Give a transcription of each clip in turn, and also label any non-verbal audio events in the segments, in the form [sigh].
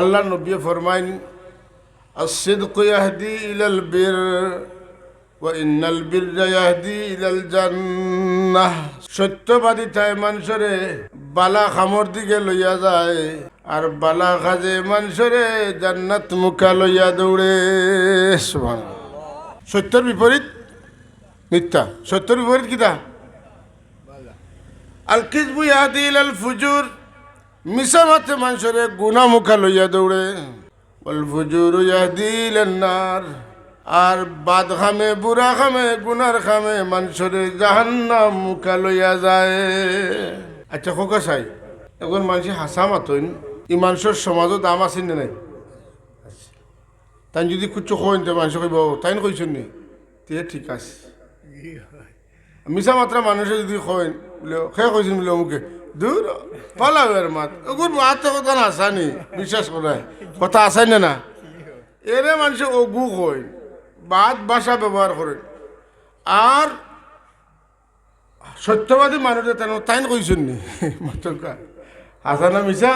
আল্লাহ নবী ফরমাইন الصدق يهدي إلى البر وإن البر يهدي إلى الجنة সত্যবাদী তাই মানুষরে বালা খামর দিকে লইয়া যায় আর বালা খাজে মানুষরে জান্নাত মুখা লইয়া দৌড়ে সুবহানাল্লাহ। সত্যর বিপরীত মিথ্যা সত্যর বিপরীত কিতা আল কিসবু ইয়াদি ইলাল ফুজুর মিশা মাতে মানুষরে গুনা মুখা লইয়া দৌড়ে। বল ফুজুর ইয়াদি ইলান নার। আর বাদ খামে বুড়া খামে গুনার খামে মানুষরে জাহান্নাম মুখা লইয়া যায়। আচ্ছা খোকা চাই এখন মানুষ হাসা মাতইন ই মানুষের সমাজও দাম আছে না নাই? তাই যদি কুচ্ছু কইন তো মানুষ কইব তাই কইছেন নি? তে ঠিক আছে। মিশা মাত্রা মানুষে যদি কইন বলে সে কইছেন? বলে মুখে দূর? পালাবের মাত ওগুর মাত কথা না আসানি, বিশ্বাস করায় কথা আসাই না। না এরে মানুষে অগু কইন বাদ ভাষা ব্যবহার করেন। আর সত্যবাদী মানুষের তেন তাইন কইছেন নি মাত্র হাসানা মিশা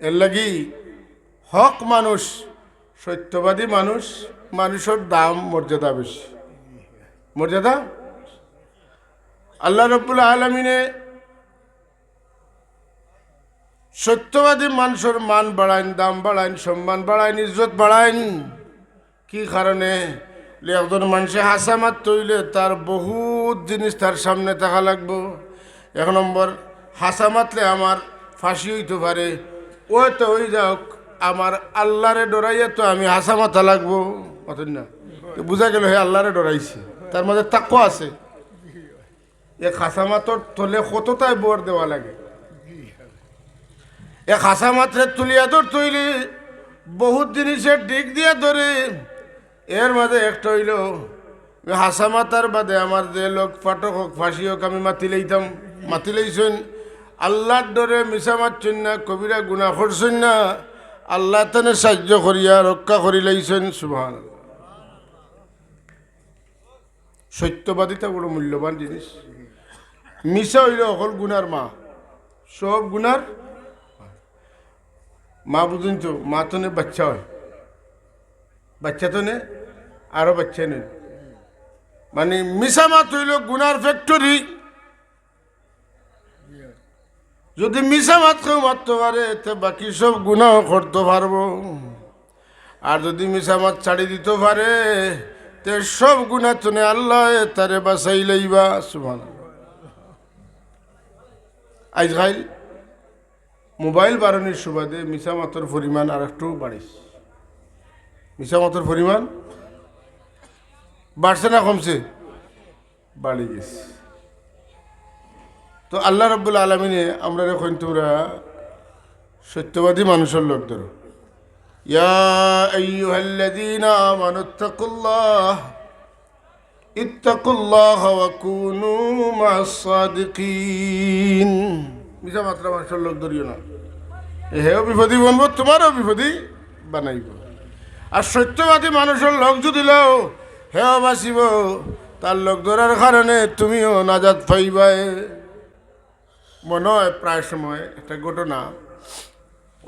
এর লাগি হক মানুষ, সত্যবাদী মানুষ, মানুষের দাম, মর্যাদা বেশি। মর্যাদা? আল্লাহ রব্বুল আলমিনে সত্যবাদী মানুষের মান বাড়াইন, দাম বাড়াইন, সম্মান বাড়াইন, ইজ্জত বাড়াইন। কি কারণে? একজন মানুষে হাসামাত তৈলে তার বহুত জিনিস তার সামনে থাকা লাগবো। এক নম্বর, হাসা মাতলে আমার ফাঁসি হইতে পারে। ওই তো ওই যাওক আমার আল্লাহরে ডরাইয়া তো আমি হাসা মাথা লাগবো। অতন না? বুঝা গেল হে আল্লাহরে ডরাইছে। তার মধ্যে তাক্য আছে। এ খাসা মাতর তলে কতটাই বর দেওয়া লাগে? এ খাসা মাত্রে তুলিয়া ধর তৈলি, বহুত জিনিসের দিক দিয়ে ধরে। এর মাঝে একটা হইল হাসা মাতার বাদে আমার যে লোক ফাটক হোক, ফাঁসি হোক, আমি মাতি লইতাম, মাতি লইছেন। আল্লাহর ডরে মিশা মারছেন না, কবিরা গুণা করছেন না। আল্লাহ তেনে সাহায্য করিয়া রক্ষা করি লাইছেন সুভান সত্যবাদিতা বড় মূল্যবান জিনিস। মিশা হইল অকল গুনার মা, সব গুনার মা বুঝুন তো মা তো বাচ্চা হয় বাচ্চা তো নে আরও বাচ্চা নেই মানে মিশা মাত হইল গুনার ফ্যাক্টরি যদি মিশা মাত কেউ মারতে পারে তো বাকি সব গুণাও করতে পারব আর যদি মিশা মাত ছাড়ি দিতে পারে তে সব গুণা তুনে আল্লাহ তারে বাসাই লইবা সুমান আজকাল মোবাইল বাড়ানোর সুবাদে মিশা মাতর পরিমাণ আর একটু বাড়িস। মিশা মাতর পরিমাণ বাড়ছে না কমছে? বাড়ি গেছে। তো আল্লাহ রব্বুল আলমিনে আমরা এখন তোমরা সত্যবাদী মানুষের লোক ধরো। ইত্তাকুল্লাহ ইত্তাকুল্লাহ কুনু সাদিকিন। মিছা মাত্রা মানুষের লোক ধরিও না। হেও বিপদী বনব, তোমারও বিপদী বানাইব। আর সত্যবাদী মানুষের লোক যদি লও, হেও বাঁচিব। তার লোক ধরার কারণে তুমিও নাজাদ পাইবাই মনে হয় প্রায় সময় একটা ঘটনা,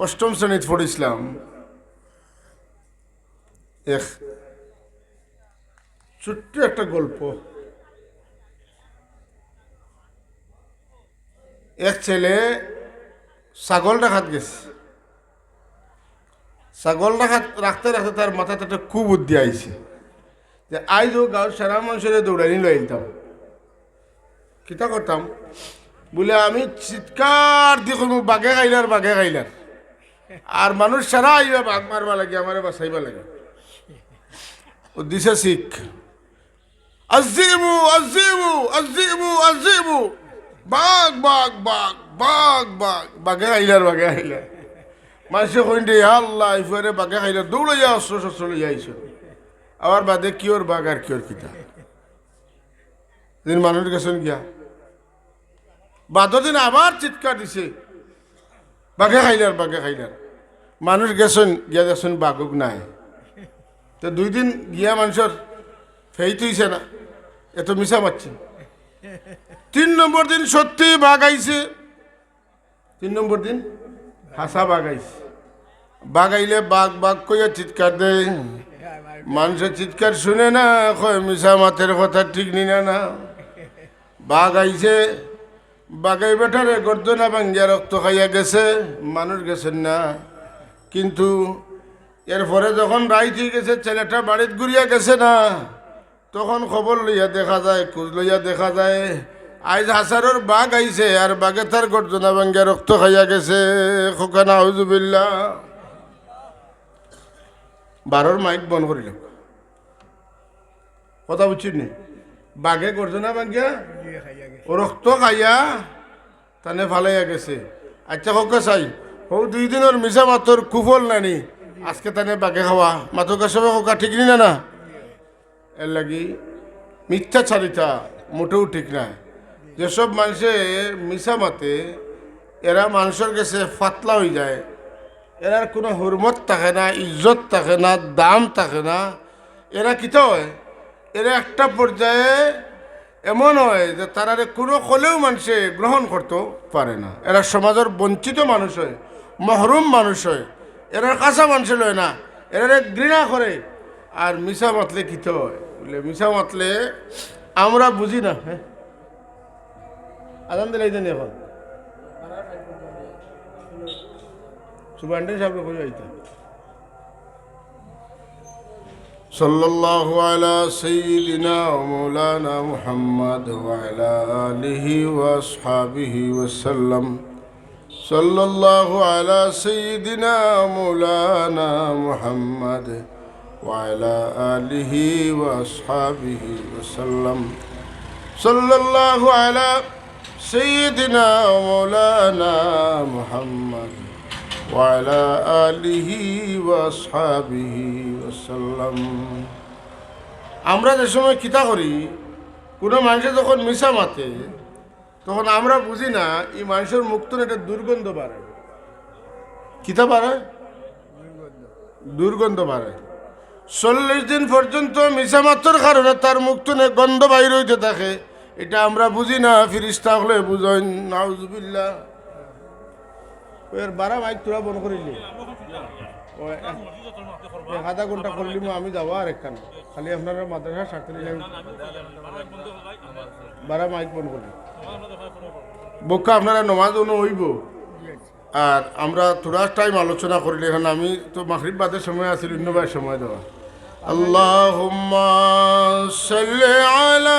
অষ্টম শ্রেণীতে পড়েছিলাম। এক ছোট্ট একটা গল্প। এক ছেলে ছাগল রাখাত গেছে। ছাগল রাখাত রাখতে রাখতে তার মাথাতে একটা খুব বুদ্ধি আইছে। যে আইজও গাঁর সারা মানুষের দৌড়ানি লই আইতাম। কিতা করতাম? বলে, আমি চিৎকার দিয়ে করব বাঘে খাইলার বাঘে খাইলার। আর মানুষ সারা আইবা, বাঘ মারবা লাগে, আমারে বাঁচাইবা লাগে। ও দিছে শিখ। আজিবু আজিবু আজিবু আজিবু বাঘ বাঘ বাঘ বাঘ বাঘ। বাঘে খাইলার বাঘে খাইলার মানুষে কইন দে, আল্লাহ ইফারে বাঘে খাইলার দৌড়ে যা অস্ত্র শস্ত্র লইয়া আইছো আবার বাদে কিওর বাঘ আর কিওর কিতা? দিন মানুষ গেছেন গিয়া বাদ দিন আবার চিৎকার দিছে। বাঘে খাইলার বাঘে খাইলার মানুষ গেছেন গিয়া দেখছেন বাঘক নাই। তো দুই দিন গিয়া মানুষের ফেই তুইছে না। এত মিশা মারছে তিন নম্বর দিন সত্যি বাঘ আইছে তিন নম্বর দিন হাসা বাঘ আইছে বাঘ বাঘ কইয়া চিৎকার দেয়। মানুষের চিৎকার শুনে না মিশা মাতের কথা ঠিক নি না। বাঘ আইছে বাঘাই বেটারে গর্জনা ভাঙ্গিয়া রক্ত খাইয়া গেছে, মানুষ গেছেন না। কিন্তু এরপরে যখন রাইত গেছে, ছেলেটা বাড়িত ঘুরিয়া গেছে না, তখন খবর লইয়া দেখা যায়, খোঁজ লইয়া দেখা যায় আজ হাসারোর বাঘ আইছে, আর বাঘে তার গর্জনা ভাঙ্গিয়া রক্ত খাইয়া গেছে। খোকানা হজুবিল্লা বারোর মাইক বন্ধ করিল। কথা বুঝছি নি? বাঘে গর্জনা ভাঙ্গিয়া, ও রক্ত খাইয়া তানে ভালাইয়া গেছে। আচ্ছা হোক চাই, হৌ দুই দিনের মিশা মাতর কুফল নানি, আজকে তানে বাঘে খাওয়া মাতর কাছে হোকা ঠিক নি না না? এর লাগি মিথ্যা চারিতা মোটেও ঠিক না যেসব মানুষে মিশা মাতে এরা মানুষের কাছে ফাতলা হয়ে যায়, এরার কোনো হুরমত থাকে না, ইজ্জত থাকে না, দাম থাকে না। এরা কিতা হয়? এরা একটা পর্যায়ে এমন হয় যে তারারে কোনো কলেও মানুষে গ্রহণ করতে পারে না। এরা সমাজের বঞ্চিত মানুষ হয়, মহরুম মানুষ হয় এরা কাঁচা মানুষ লয় না, এরা ঘৃণা করে। আর মিশা মাতলে কিতে হয়? বলে মিশা মাতলে আমরা বুঝি না হ্যাঁ? আদান দিলাই জানি এখন সুবান্ডে সাহেব কই আইতা صلى الله على سيدنا ومولانا محمد وعلى آله وأصحابه وسلم صلى الله على سيدنا مولانا محمد وعلى آله وأصحابه وسلم صلى الله على سيدنا ومولانا محمد وعلى آله وأصحابه وسلم আমরা যে সময় কিতা করি কোনো মানুষে যখন মিশা মাতে তখন আমরা বুঝি না এই মানুষের মুক্ত একটা দুর্গন্ধ বাড়ে কিতা বাড়ে দুর্গন্ধ বাড়ে চল্লিশ দিন পর্যন্ত মিশা মাত্র কারণে তার মুক্তনে গন্ধ বাইর হইতে থাকে এটা আমরা বুঝি না, ফিরিস্তা হলে বুঝেন নাউজুবিল্লাহ। এর বারা মাইক তোরা বন করিলি? আধা ঘণ্টা করলি আমি যাব আর একখান। খালি আপনার মাদ্রাসা নিলাম বারা মাইক বন করলি। বক্কা আপনারা নমাজ অনু হইব। আর আমরা তোরা টাইম আলোচনা করিলে, এখন আমি তো মাখরিব বাদের সময় আছি অন্যবার সময় দেওয়া। আল্লাহ আলা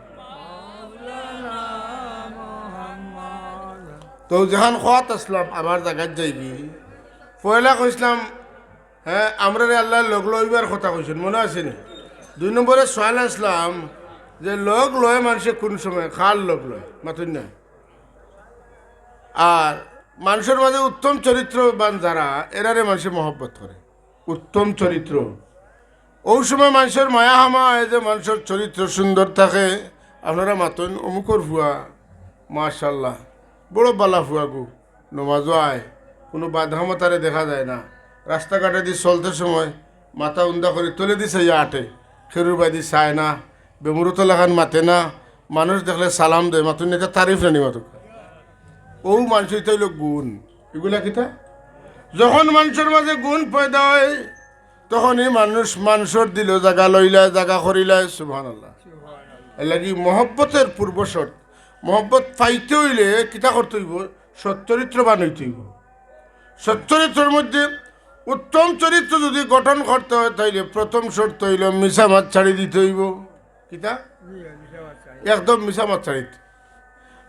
তো যেহান খোয়াত আসলাম, আমার জায়গাত যাইবি। পয়লা কইসলাম হ্যাঁ আমরা আল্লাহ লগ লইবার কথা কইছেন, মনে আছে নি? দুই নম্বরে সোয়াল আসলাম যে লগ লয় মানুষে কোন সময়? খাল লগ লয়, মাতুন না। আর মানুষের মাঝে উত্তম চরিত্রবান যারা, এরারে মানুষে মহব্বত করে। উত্তম চরিত্র। ওই সময় মানুষের মায়া হামা যে মানুষের চরিত্র সুন্দর থাকে। আপনারা মাতুন, অমুকর ভুয়া। মাশাল্লাহ বড় বালা ফুয়া গু নমাজও আয়। কোনো বাধামতারে দেখা যায় না। রাস্তাঘাটে দিয়ে চলতে সময় মাথা উন্দা করে তুলে দিছে ইয়া আটে। খেরুর বাদি চায় না, বেমুরত লাগান মাতে না। মানুষ দেখলে সালাম দেয়, মাতুন এটা তারিফ নানি মাতুক। ও মানুষ হইল গুণ। এগুলা কিতা? যখন মানুষের মাঝে গুণ পয়দা হয় তখন এই মানুষ মানুষের দিল জাগা লইলায়, জাগা করিলায় সুবহান আল্লাহ এর লাগি মহব্বতের পূর্বশর্ত মহব্বত পাইতে হইলে কিতা করতে হইব? সচ্চরিত্রবান হইতে হইব। সচ্চরিত্রের মধ্যে উত্তম চরিত্র যদি গঠন করতে হয়, তাইলে প্রথম শর্ত হইল মিশা মাছ ছাড়ি দিতে হইব। কিতা? একদম মিশা মাছ ছাড়ি দিতে।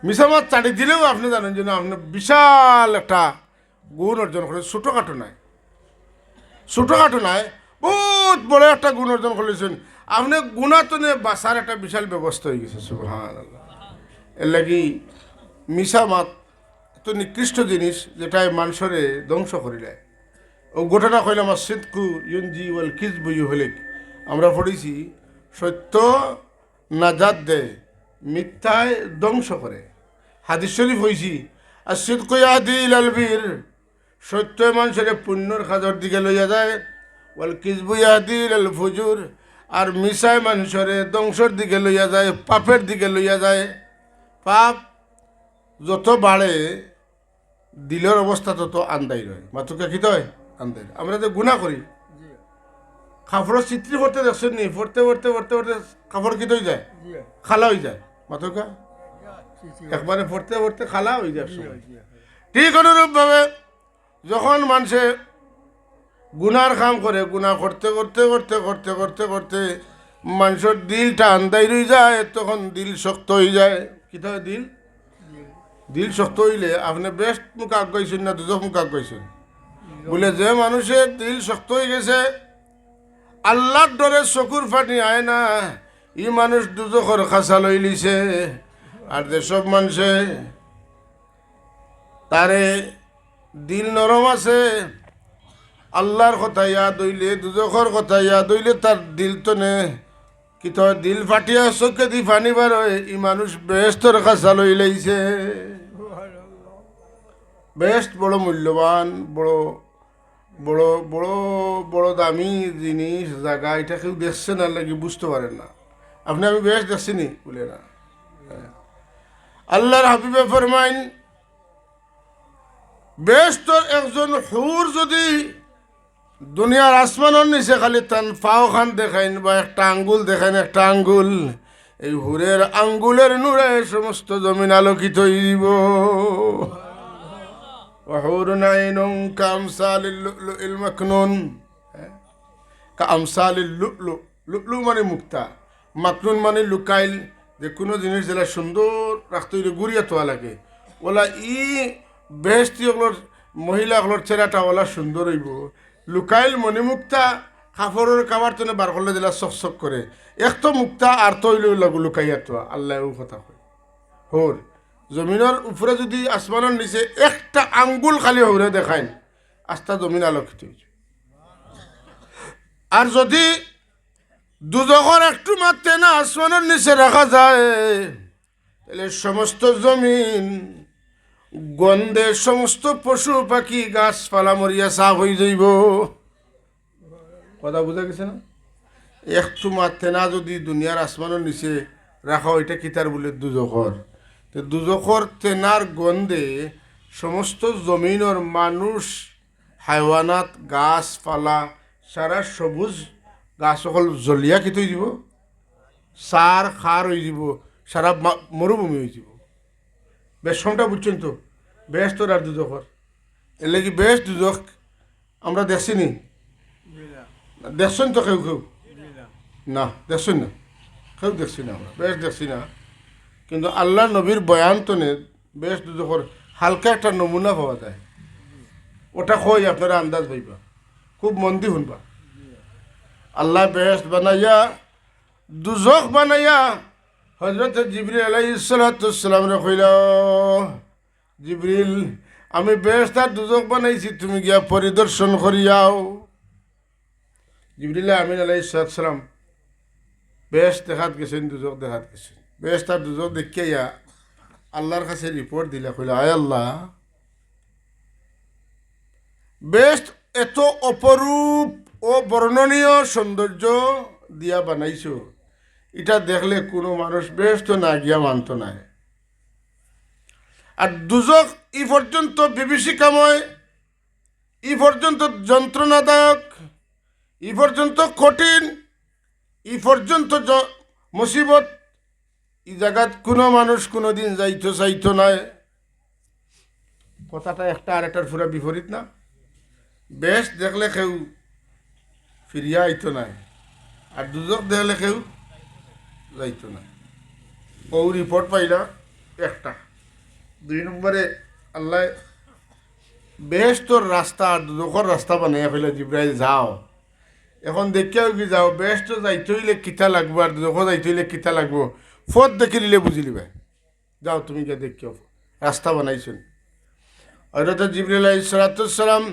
মিশা মাছ ছাড়ি দিলেও আপনি জানেন যে আপনি বিশাল একটা গুণ অর্জন করে ছোটোখাটো নাই। ছোটোখাটো নাই, বহুত বড় একটা গুণ অর্জন করেছেন আপনি গুণাতনে বাঁচার একটা বিশাল ব্যবস্থা হয়ে গেছে সুবহান আল্লাহ এর লাগি মিশা মাত, এত নিকৃষ্ট জিনিস যেটা মানুষরে ধ্বংস করিলে। ও ঘটনা কইলাম সিদ্ধকু ইউনজি ওয়েল ওয়াল কিসবু হলে আমরা পড়েছি, সত্য নাজাত দেয় মিথ্যায় ধ্বংস করে। হাদিস শরীফ হয়েছি আর সিদ্ধকু ইয়াদি লালবীর সত্য মানুষের পুণ্যর খাজর দিকে লইয়া যায়। ওয়াল কিসবু ইয়াদি লাল ফুজুর, আর মিশায় মানুষের ধ্বংসর দিকে লইয়া যায়, পাপের দিকে লইয়া যায়। পাপ যত বাড়ে দিলের অবস্থা তত আন্দাই রয়। মাতুকে কি হয় আন্দাই। আমরা যে গুণা করি কাপড়ের চিত্রি পড়তে দেখছেন নি? পড়তে পড়তে পড়তে পড়তে কাপড় কি হয়ে যায়? খালা হয়ে যায়। মাতুকা? একবারে পড়তে পড়তে খালা হয়ে যায়। ঠিক অনুরূপভাবে যখন মানুষে গুনার কাম করে গুণা করতে করতে করতে করতে করতে করতে মানুষের দিলটা আন্দাই রয়ে যায় তখন দিল শক্ত হয়ে যায়। কি হয় দিল? দিল শক্ত হইলে আপনি বেস্ট মুখ আগ না দুজক মুখ আগ বলে যে মানুষের দিল শক্ত হয়ে গেছে, আল্লাহর ডরে চকুর ফাটি আয় না, ই মানুষ দুজকর খাসা লই লিছে। আর যেসব মানুষে তারে দিল নরম আছে, আল্লাহর কথা ইয়াদ হইলে দুজখর কথা ইয়াদ হইলে তার দিল তো নে কি তো দিল ফাটিয়া চোখে দি ফানি বার ই মানুষ বেস্তর খাসা লই লাইছে বেস্ট বড় মূল্যবান, বড় বড় বড় বড় দামি জিনিস জায়গা এটা কেউ দেখছে না লাগে বুঝতে পারেন না। আপনি আমি বেশ দেখছি নি? বলে না। আল্লাহর হাবিবে ফরমাইন বেশ তোর একজন হুর যদি দুনিয়ার আসমানের নিচে খালি তান পাও খান দেখাইন বা একটা আঙ্গুল দেখাইন একটা আঙ্গুল এই হুরের আঙ্গুলের নূরে সমস্ত জমিন আলোকিত হইব وحور عين كأمثال اللؤلؤ المكنون كأمثال اللؤلؤ লুকলু মানে মুক্তা মাকনুন মানে লুকাইল যে কোনো জিনিস যেটা সুন্দর রাখতে হইলে গুড়িয়া তোয়া লাগে ওলা ই বেহস্তি ওগুলোর মহিলাগুলোর চেহারাটা ওলা সুন্দর হইব লুকাইল মণিমুক্তা কাপড়ের কাবার তো বার করলে দিলা চক চক করে এক তো মুক্তা আর তো হইলে লাগু লুকাইয়া তোয়া আল্লাহ কথা কয়। হোর জমিনের উপরে যদি আসমানের নিচে একটা আঙ্গুল খালি হরে দেখায় আস্তা জমিন আলোকিত হয়েছে আর যদি দুজখর একটু মারতে না আসমানের নিচে রাখা যায় তাহলে সমস্ত জমিন গন্ধে সমস্ত পশু, পাখি, গাছপালা মরিয়া সাফ হয়ে যাইব। কথা বুঝা গেছে না? একটু মারতে না যদি দুনিয়ার আসমানের নিচে রাখা ওইটা কিতার বলে দুজখর তো দুজখর তেনার গন্ধে সমস্ত জমিনের মানুষ হাইওয়ানাত গাছপালা সারা সবুজ গাছ সকল জলিয়া কি তৈ দিব? সার খার হয়ে যাব সারা মরুভূমি হয়ে যাব। বেশমটা বুঝছেন তো। বেশ তোর আর দুজখর এর লাগি বেশ দুজখ? আমরা দেখছি নি? দেখছেন তো কেউ কেউ? না, দেখছেন না। কেউ দেখছি না আমরা বেশ দেখছি না। কিন্তু আল্লাহ নবীর বয়ান তো নে বেশ দুজখর হালকা একটা নমুনা পাওয়া যায়। ওটা কই আপনারা আন্দাজ পাইবা খুব মন দি শুনবা। আল্লাহ বেহেস্ত বানাইয়া, দুজখ বানাইয়া হজরত জিবরিল আলাইসালাম কইল, জিবরিল, আমি আর দুজখ বানাইছি, তুমি গিয়া পরিদর্শন করিয়াও। জিবরিল আমিন আলাইসালাম বেশ দেখাত গেছেন, দুজক দেখাত গেছেন। বেশ তার দুজক দেখিয়া আল্লাহর কাছে রিপোর্ট দিলা, কইলা, আয় আল্লাহ, বেশ এত অপরূপ ও বর্ণনীয় সৌন্দর্য দিয়া বানাইছো। এটা দেখলে কোনো মানুষ বেশ তো না গিয়া মানত নাই আর দুজক ই পর্যন্ত বিভীষিকাময়, ই পর্যন্ত যন্ত্রণাদায়ক, ই পর্যন্ত কঠিন, ই পর্যন্ত মুসিবত। ই জায়গাত কোনো মানুষ কোনো দিন যাইতো চাইতো নাই কথাটা একটা আর একটার পুরা বিপরীত না। বেশ দেখলে কেউ ফিরিয়া আইতো নাই আর দুজক দেখলে কেউ যাইতো না। ও রিপোর্ট পাইলা একটা। দুই নম্বরে, আল্লাহ বেশ তোর রাস্তা আর দুজকর রাস্তা বানাইয়া ফেলে জিব্রাইল, যাও। এখন দেখিয়াও কি যাও বেশ তো যাইতে কিতা লাগবো আর দুজক যাইতে হইলে কিতা লাগবো? ফত দেখি নিলে বুঝি লিবে যাও, তুমি গিয়ে দেখিও। রাস্তা বানাইছেন। হজরত জিবরিল সালাতাম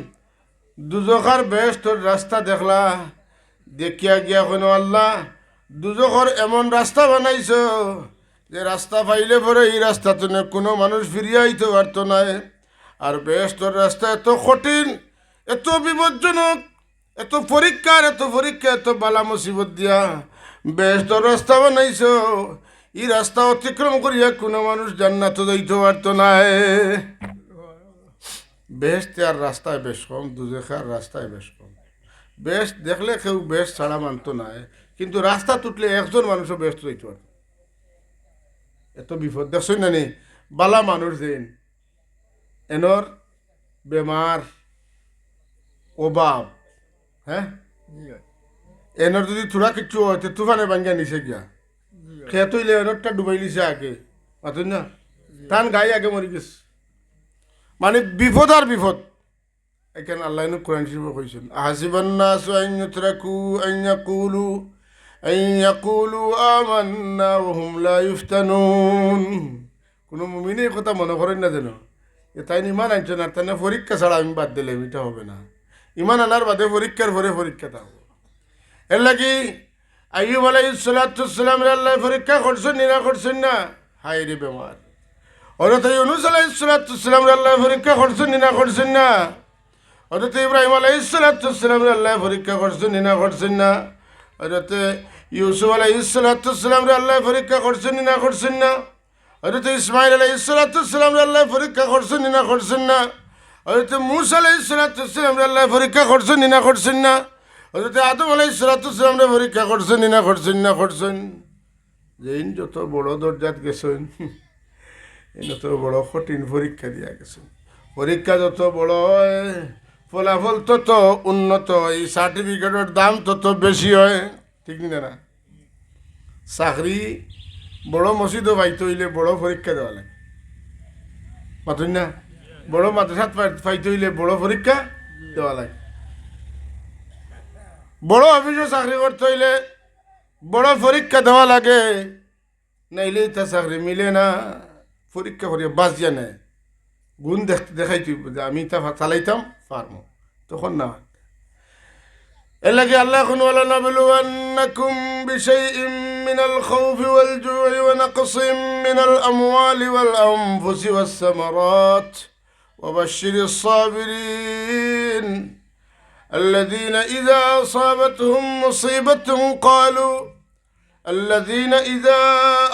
দুজখার বেষ্টর রাস্তা দেখলা। দেখিয়া গিয়া কোনো আল্লাহ দুজখর এমন রাস্তা বানাইছ যে রাস্তা পাইলে পরে এই রাস্তা তো কোনো মানুষ ফিরিয়ে আইতে পারতো না আর বেষ্টর রাস্তা এত কঠিন, এত বিপজ্জনক এত পরীক্ষার এত পরীক্ষা এত বালা মুসিবত দিয়া। বেষ্টর রাস্তা বানাইছ এই রাস্তা অতিক্রম করিয়া কোনো মানুষ জান্নাত যাইতে পারতো না বেস্ট আর রাস্তায় বেশ কম দুজেখার রাস্তায় বেশ কম। বেস্ট দেখলে কেউ বেস্ট ছাড়া মানতো না কিন্তু রাস্তা তুটলে একজন মানুষও রইতে পারত। এত বিপদ। দেখছই না নি? বালা মানুষ দিন এনর বেমার অভাব হ্যাঁ? এনর যদি থোড়া কিচ্ছু হয়, তো তুফানে ভাঙ্গা নিছে গিয়া। খেয়ে তৈলে এনরটা ডুবাই লিছে আগে। মাতুন না? তান গাই আগে মরি গেছে। মানে বিপদ আর বিপদ। এখানে আল্লাহ কোরআন শরীফে কইছেন, আহাসিবান্নাস আন ইউতরাকু আন ইয়াকুলু ইয়াকুলু আমান্না ওয়া হুম লা ইফতানুন কোনো মুমিনে কথা মনে করেন না যেন। এ তাই ইমান আনছে না তাই পরীক্ষা ছাড়া আমি বাদ দিলে এটা হবে না। ইমান আনার বাদে পরীক্ষার পরে পরীক্ষা থাকব এর লাগি আইব আলাইসালাম আল্লাহ পরীক্ষা করছেন না করছেন না? হাই রে বেমার। হজরত ইউনুস আলাইসালাম আল্লাহ পরীক্ষা করছেন না করছেন না? হজরত ইব্রাহিম আলাইসালাম আল্লাহ পরীক্ষা করছেন না করছেন না? হজরত ইউসুফ আলাইসালাম আল্লাহ পরীক্ষা করছেন না করছেন না? হজরত ইসমাইল আলাইসালাম আল্লাহ পরীক্ষা করছেন না করছেন না? হজরত মুসা আলাইসালাম আল্লাহ পরীক্ষা করছেন না করছেন না? হজরত আদম আলাইসালাম পরীক্ষা করছেন না করছেন না করছেন? যেইন যত বড় দরজাত গেছেন [laughs] এত বড় কঠিন পরীক্ষা দিয়া গেছেন। পরীক্ষা যত বড় হয় ফলাফল তত উন্নত, এই সার্টিফিকেটের দাম তত বেশি হয়। ঠিক না না? চাকরি বড় মসজিদও পাইতে হইলে বড় পরীক্ষা দেওয়া লাগে। মাতুন না? বড় মাদ্রাসাত পাই- পাইতে হইলে বড় পরীক্ষা দেওয়া লাগে। বড় অফিসে চাকরি করতে হইলে বড় পরীক্ষা দেওয়া লাগে। নাইলে তা চাকরি মিলে না। পরীক্ষা করিয়া বাস দিয়া নেয়। গুণ দেখতে দেখাই তুই যে আমি তা চালাইতাম পারমো তখন না হয়। এর লাগে আল্লাহ এখন বলো না বলু আন্নাকুম بشيء من الخوف والجوع ونقص من الأموال والأنفس والثمرات وبشر الصابرين الذين إذا أصابتهم مصيبة قالوا الذين إذا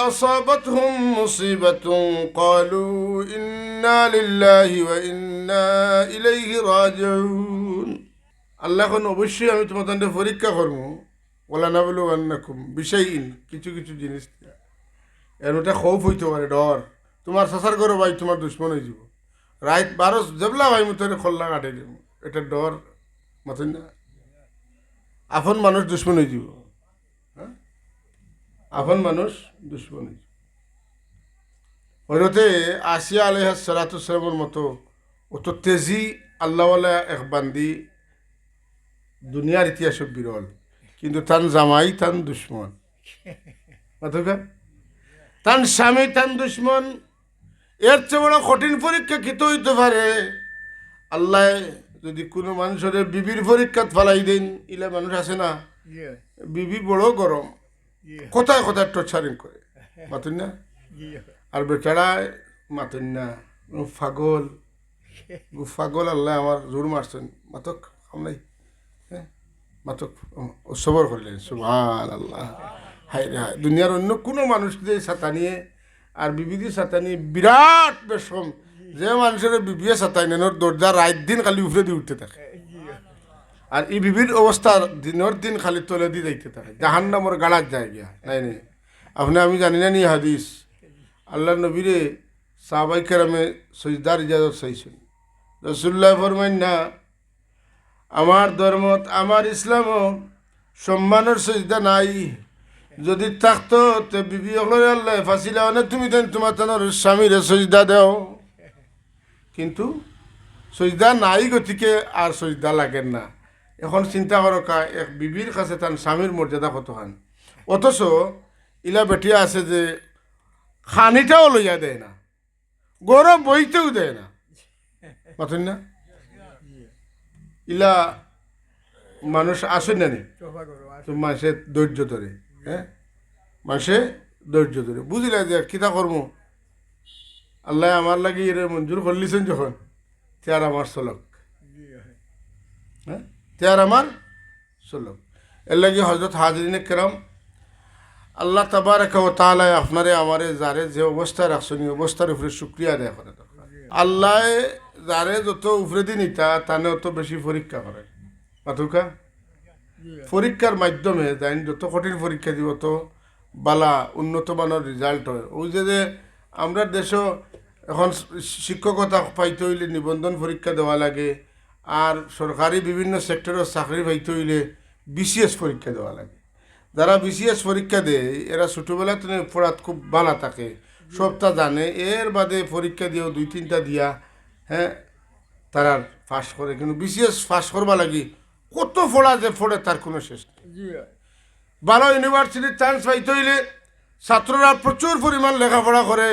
أصابتهم مصيبة قالوا إنا لله وإنا إليه راجعون আল্লাহ এখন অবশ্যই আমি তোমাদের পরীক্ষা করবো ওলা না বলো আন্নাকুম বিষয়হীন কিছু কিছু জিনিস দিয়া। এর ওটা খৌফ হইতে পারে ডর তোমার সাসার করো ভাই তোমার দুশ্মন হয়ে যাব রাত বারো জবলা ভাই মতো খোল্লা কাটে যাব এটা ডর মাথেন না আপন মানুষ দুশ্মন হয়ে যাব হ্যাঁ আপন মানুষ দুশ্মন। হরতে আসিয়া আলহ সালাতামের মতো অত তেজি আল্লাহওয়ালা এক বান্দি দুনিয়ার ইতিহাস বিরল। কিন্তু তান জামাই তান দুশ্মন। তান স্বামী তান দুশ্মন। এর চেয়ে বড় কঠিন পরীক্ষা কিত হইতে পারে? আল্লাহ যদি কোনো মানুষের বিবির পরীক্ষাত ফালাই দেন ইলা মানুষ আছে না? বিবি বড় গরম। কোথায় কোথায় টর্চারিং করে? [laughs] মাতুন না. আর বেচারায় মাতুন না ফাগল ফাগল আল্লাহ আমার জোর মারছেন মাতক আমলাই হ্যাঁ? মাতক সবর করলেন। সুভান আল্লাহ হাই রে হাই দুনিয়ার অন্য কোনো মানুষ দিয়ে ছাতা নিয়ে আর বিবিধি ছাতা নিয়ে বিরাট বেশম যে মানুষের বিবিয়ে ছাতাই নেন ওর দরজা রাত দিন খালি উফরে দিয়ে উঠতে থাকে। আর এই বিবির অবস্থা দিনের দিন খালি তলে দিয়ে যাইতে থাকে। জাহান নামর গাড়ার যায় নাই নাই আপনি, আমি জানি না নি হাদিস। আল্লাহ নবীরে সাহাবাই কেরামে সজদার ইজাজত চাইছেন। রসুল্লাহ ফরমাইন, না, আমার ধর্মত, আমার ইসলামও সম্মানের সজদা নাই। যদি থাকতো, তে বিবি হলো আল্লাহ, ফাঁসিলা মানে তুমি দেন তোমার তেনার স্বামীরে সজদা দেও। কিন্তু সজদা নাই গতিকে আর সজদা লাগেন না। এখন চিন্তা করকা এক বিবির কাছে তার স্বামীর মর্যাদা কত খান অথচ ইলা বেটিয়া আছে যে খানিটাও লইয়া দেয় না গরম বইতেও দেয় না। পাতেন না? ইলা মানুষ আসে না নি? তোফা তো মানুষে ধৈর্য ধরে হ্যাঁ? মানুষে ধৈর্য ধরে। বুঝলে যে কিতা কর্ম আল্লাহ আমার লাগি এর মঞ্জুর করলিছেন যখন তেয়ার আমার চলক তেয়ার আমার চলক এর লাগি হজরত হাজরিনে কেরাম, আল্লাহ তাবারক ও তাআলা আপনারে, আমারে যারে যে অবস্থায় রাখছেন, এই অবস্থার উপরে শুক্রিয়া আদায় করে আল্লাহ যারে যত উপরে দিন ইতা, তানে অত বেশি পরীক্ষা করে। মাতুকা, পরীক্ষার মাধ্যমে যাই যত কঠিন পরীক্ষা দিব তো বালা উন্নত মানের রেজাল্ট হয়। ওই যে যে আমরা দেশও এখন শিক্ষকতা পাইতে হইলে নিবন্ধন পরীক্ষা দেওয়া লাগে আর সরকারি বিভিন্ন সেক্টরের চাকরি পাইতে হইলে বিসিএস পরীক্ষা দেওয়া লাগে। যারা বিসিএস পরীক্ষা দেয় এরা ছোটোবেলা থেকে পড়াত খুব ভালো থাকে। সবটা জানে এর বাদে পরীক্ষা দিয়েও দুই তিনটা দিয়া হ্যাঁ তারা পাস করে। কিন্তু বিসিএস পাস করবা লাগি কত পড়া যে পড়ে তার কোনো শেষ নেই। ভালো ইউনিভার্সিটির চান্স পাইতে হইলে ছাত্ররা প্রচুর পরিমাণ লেখাপড়া করে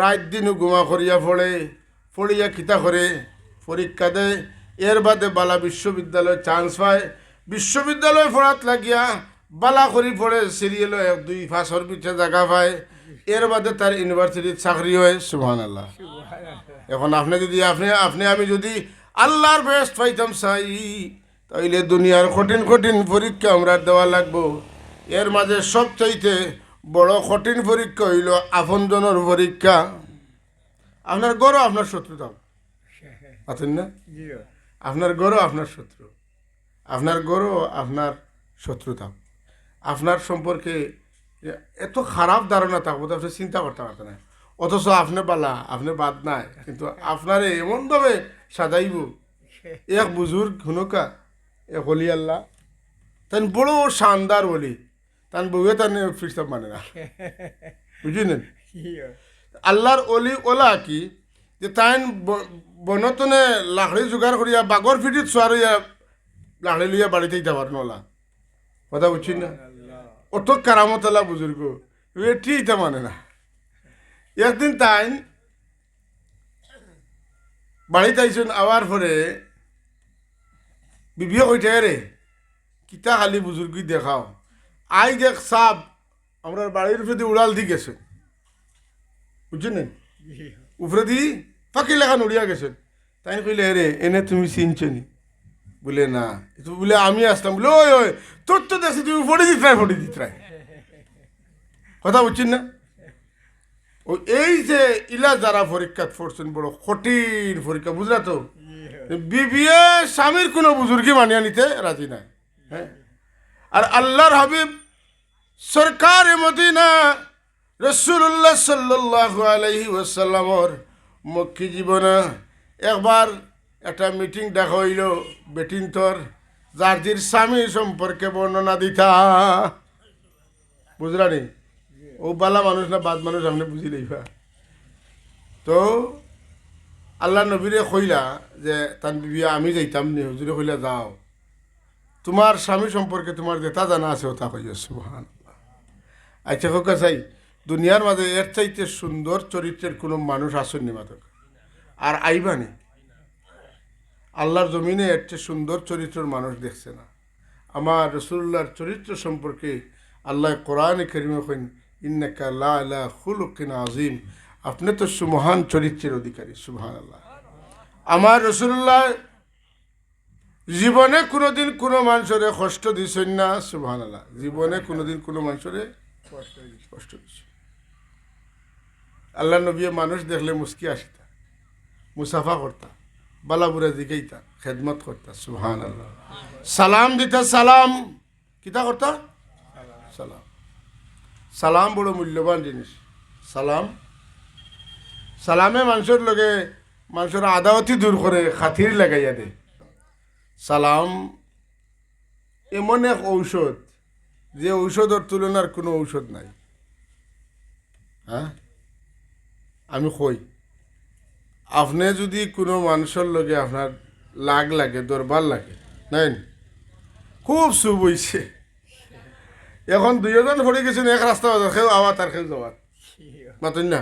রাত দিনও ঘুমা করিয়া পড়ে পড়িয়া খিতা করে পরীক্ষা দেয়। এর বাদে বালা বিশ্ববিদ্যালয়ে চান্স পায়। বিশ্ববিদ্যালয় পড়াত লাগিয়া বালা করি পড়ে সিরিয়াল এক, দুই ফাঁসর পিঠে জায়গা পায়। এর বাদে তার ইউনিভার্সিটির চাকরি হয় সুহান আল্লাহ এখন আপনি যদি, আপনি আপনি, আমি যদি আল্লাহর বেস্ট পাইতাম চাই তাইলে দুনিয়ার কঠিন কঠিন পরীক্ষা আমরা দেওয়া লাগবো। এর মাঝে সবচাইতে বড় কঠিন পরীক্ষা হইল আপনজনের পরীক্ষা। আপনার গরো আপনার শত্রু দাও আছেন না আপনার গরো আপনার শত্রু। আপনার গরো আপনার শত্রু থাক আপনার সম্পর্কে এত খারাপ ধারণা থাকব আপনি চিন্তা করতে পারতেন না। অথচ আপনি বালা আপনি বাদ নাই কিন্তু আপনারে এমনভাবে সাজাইব। এক বুজুর্গ হুনকা এক হলি আল্লাহ। তান বড় শানদার বলি তান বউয়ে তান ফিরতাম মানে না। [laughs] বুঝলেন? আল্লাহর অলি ওলা কি? যে তাইন ব- বনতনে লাকড়ি জোগাড় করিয়া বাগর ফিটিত চোয়ার হইয়া লাকড়ি লইয়া বাড়িতে দিতে পারেন ওলা কথা বুঝছি না? অত কারামতলা বুজুর্গ এটি ইতা মানে না। একদিন তাইন বাড়িতে আইসুন আওয়ার পরে বিবিও কইতে রে কিতা খালি বুজুর্গি দেখাও। আই দেখ সাপ আমরা বাড়ির প্রতি উড়াল দি গেছে বুঝছেন উপরে দি ফাঁকি লেখা নড়িয়া গেছেন তাই কইলে রে এনে তুমি চিনছো নি বলে না তো বলে আমি আসলাম বলে ওই ওই তোর তো দেখছি তুমি ফটে দিত রায় ফটে দিত রায় কথা বুঝছেন না ও এই যে ইলা যারা পরীক্ষা পড়ছেন বড় কঠিন পরীক্ষা বুঝলা তো বিবিএ স্বামীর কোনো বুজুর্গি মানিয়ে নিতে রাজি নাই হ্যাঁ আর আল্লাহর হাবিব সরকার মদিনা রসুল্লাহ সাল্লাহ আলহি ওসাল্লামর মক্কি জীবনে একবার একটা মিটিং দেখা হইল বেটিন তোর জার্জির স্বামী সম্পর্কে বর্ণনা দিতা। বুঝলা নি? ও বালা মানুষ না, বাদ মানুষ, আপনি বুঝি লইবা। তো আল্লাহ নবীরে কইলা যে, তান বিবি, আমি যাইতাম নি, হুজুরে কইলা যাও। তোমার স্বামী সম্পর্কে তোমার যেটা জানা আছে ওটা কইয়া সুবহান আচ্ছা হোকা চাই। দুনিয়ার মাঝে এর চাইতে সুন্দর চরিত্রের কোনো মানুষ আসেননি মাদক। আর আইবানি আল্লাহর জমিনে এর চেয়ে সুন্দর চরিত্রের মানুষ দেখছে না। আমার রসুল্লাহর চরিত্র সম্পর্কে আল্লাহ কোরআন করিমে কইন, ইন্নাকা আজিম আপনি তো সুমহান চরিত্রের অধিকারী সুবহান আল্লাহ আমার রসুল্লাহ জীবনে কোনোদিন কোনো মানুষরে কষ্ট দিছেন না সুবহান আল্লাহ জীবনে কোনোদিন কোনো মানুষরে কষ্ট দিছে আল্লাহ নবী মানুষ দেখলে মুস্কি আসিতা, মুসাফা করতা বালাবুরা জিগাইতা, খেদমত করতা সুহান আল্লাহ সালাম দিতা, সালাম। কিতা করতা? সালাম। সালাম বড় মূল্যবান জিনিস। সালাম। সালামে মানুষের লগে, মানুষের আদাওয়াতি দূর করে, খাতির লাগাইয়া দে সালাম এমন এক ঔষধ, যে ঔষধের তুলনার কোনো ঔষধ নাই। হ্যাঁ? আমি কই? আপনি যদি কোনো মানুষের লগে আপনার লাগ লাগে, দরবার লাগে, নাই খুব চুপ হইছে। এখন দুইজন পড়ে গেছেন, এক রাস্তা বাজার খেউ আওয়া তার খেউ যাওয়ার মাতুন না?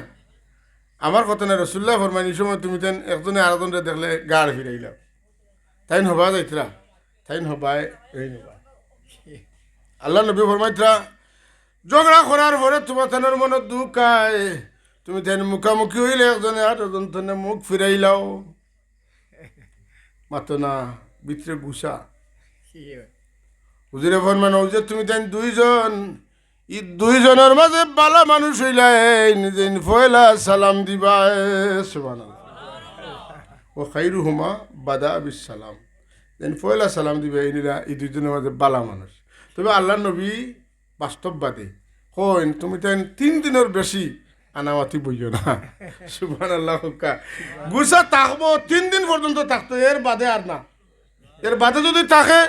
আমার কথা না রসুল্লাহ ফরমানি সময় তুমি তেন একজনে আরেকজনরে দেখলে গাড় ফিরাইলাম তাইন হবা যাইতরা, তাইন হবাই, এই নেবা আল্লাহ নবী ফরমাইতরা, ঝগড়া করার পরে তোমার মনে দুঃখ আয়। তুমি তাই মুখামুখি হইলে একজনে আর একজন মুখ ফিরাইলাও [laughs] মাতো না ভিতরে গুসা হুজুরে ফরমান যে তুমি তাই দুইজন ই দুইজনের মাঝে বালা মানুষ হইলাই নিজে ফয়লা সালাম দিবা সুবহানাল্লাহ। [laughs] ও খাইরু হুমা বাদা বিস সালাম। দেন ফয়লা সালাম দিবে এই নিরা এই দুইজনের মাঝে বালা মানুষ। তবে আল্লাহ নবী বাস্তববাদী। হইন তুমি তাই তিন দিনের বেশি আনামাতি বইও না। সুবান আল্লাহ গুসা থাকব, তিন দিন পর্যন্ত থাকতো এর বাদে আর না। এর বাদে যদি থাকে,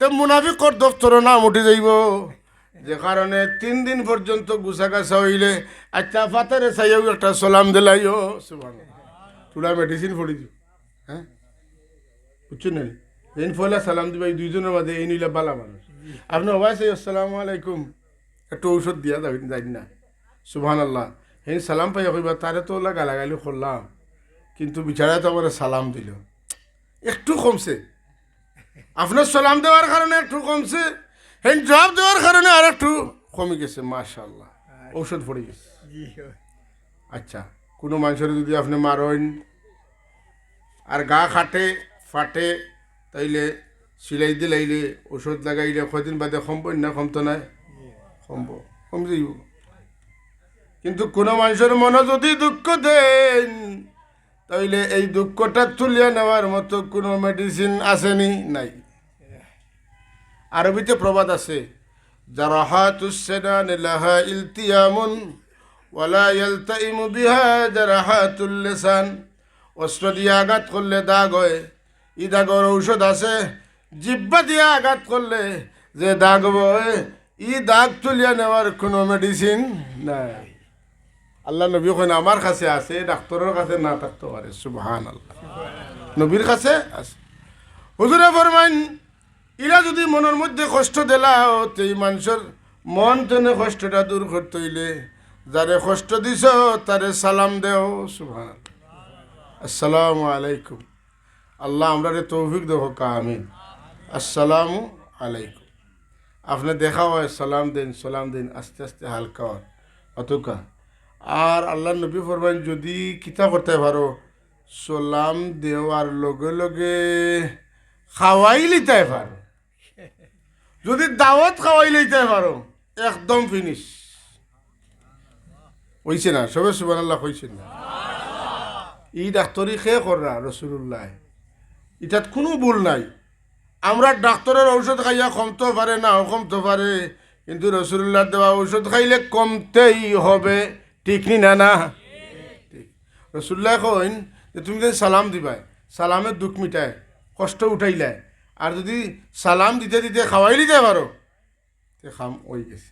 তো মুনাফিকর দপ্তর না উঠে যাইব। যে কারণে তিন দিন পর্যন্ত গুছা গাছা হইলে আচ্ছা ফাতারে চাইও একটা সালাম দিলাইও। সুবান তোরা মেডিসিন পড়ি দিও। হ্যাঁ? বুঝছেন না এই ফলে সালাম দিবা, এই দুইজনের মাঝে এই নিলে বালা মানুষ। আপনি চাই আসসালামু আলাইকুম। একটু ঔষধ দিয়া যাবেন যাই না। সুবহান এই সালাম পাইয়া কইবা তারে তো ওলা গালাগালি করলাম। কিন্তু বিচারা তো আমার সালাম দিল। একটু কমছে। আপনার সালাম দেওয়ার কারণে একটু কমছে। হেন জবাব দেওয়ার কারণে আর একটু কমে গেছে মাশাল্লাহ ঔষধ পড়ে গেছে। আচ্ছা কোনো মানুষের যদি আপনি মারেন আর গা খাটে ফাটে তাইলে সিলাই দিলাইলে ওষুধ লাগাইলে কদিন বাদে কমব না কমতো নাই? কমব কম যাইব কিন্তু কোনো মানুষের মনে যদি দুঃখ দেন, তাইলে এই দুঃখটা তুলিয়া নেওয়ার মতো কোনো মেডিসিন আসেনি, নাই। আরবিতে প্রবাদ আছে জারাহাতুসসানান লাহা ইলতিয়ামুন, ওয়ালা ইয়ালতাইমু বিহা জারাহাতুল লিসান, অস্ত্র দিয়ে আঘাত করলে দাগ হয়, ই দাগর ঔষধ আছে, জিব্বা দিয়ে আঘাত করলে যে দাগ হয়, ই দাগ তুলিয়া নেওয়ার কোনো মেডিসিন নাই। আল্লাহ নবী কইন, আমার কাছে আছে, ডাক্তারের কাছে না থাকতে পারে। সুবহান আল্লাহ নবীর কাছে আছে। হুজুরে ফরমাইন, ইরা যদি মনের মধ্যে কষ্ট দিলাও, তো এই মানুষের মন তেনে কষ্টটা দূর করতে হইলে, যারে কষ্ট দিছ, তারে সালাম দেও। সুবহান আসসালামু আলাইকুম। আল্লাহ আমরা রে তৌফিক দেবো কা আমিন। আসসালামু আলাইকুম। আপনি দেখা হয় সালাম দিন সালাম দিন, আস্তে আস্তে হালকা অতকা আর আল্লাহ নবী ফরমাইন, যদি কিতা করতে পারো, সালাম দেওয়ার লগে লগে খাওয়াই লিতে পারো। যদি দাওয়াত খাওয়াই লইতে পারো, একদম ফিনিশ হইছে না? সবে সুবান আল্লাহ কইছে না? ই ডাক্তরি খে কররা রসুল্লাহ ইটাত কোনো ভুল নাই। আমরা ডাক্তারের ঔষধ খাইয়া কমতে পারে না কমতে পারে, কিন্তু রসুল্লাহ দেওয়া ঔষধ খাইলে কমতেই হবে। ঠিক নি, না না। রসুল্লাহ কইন যে তুমি যদি সালাম দিবাই সালামের দুঃখ মিটায় কষ্ট উঠাইলে আর যদি সালাম দিতে দিতে খাওয়াই দিতে পারো খাম ওই গেছে।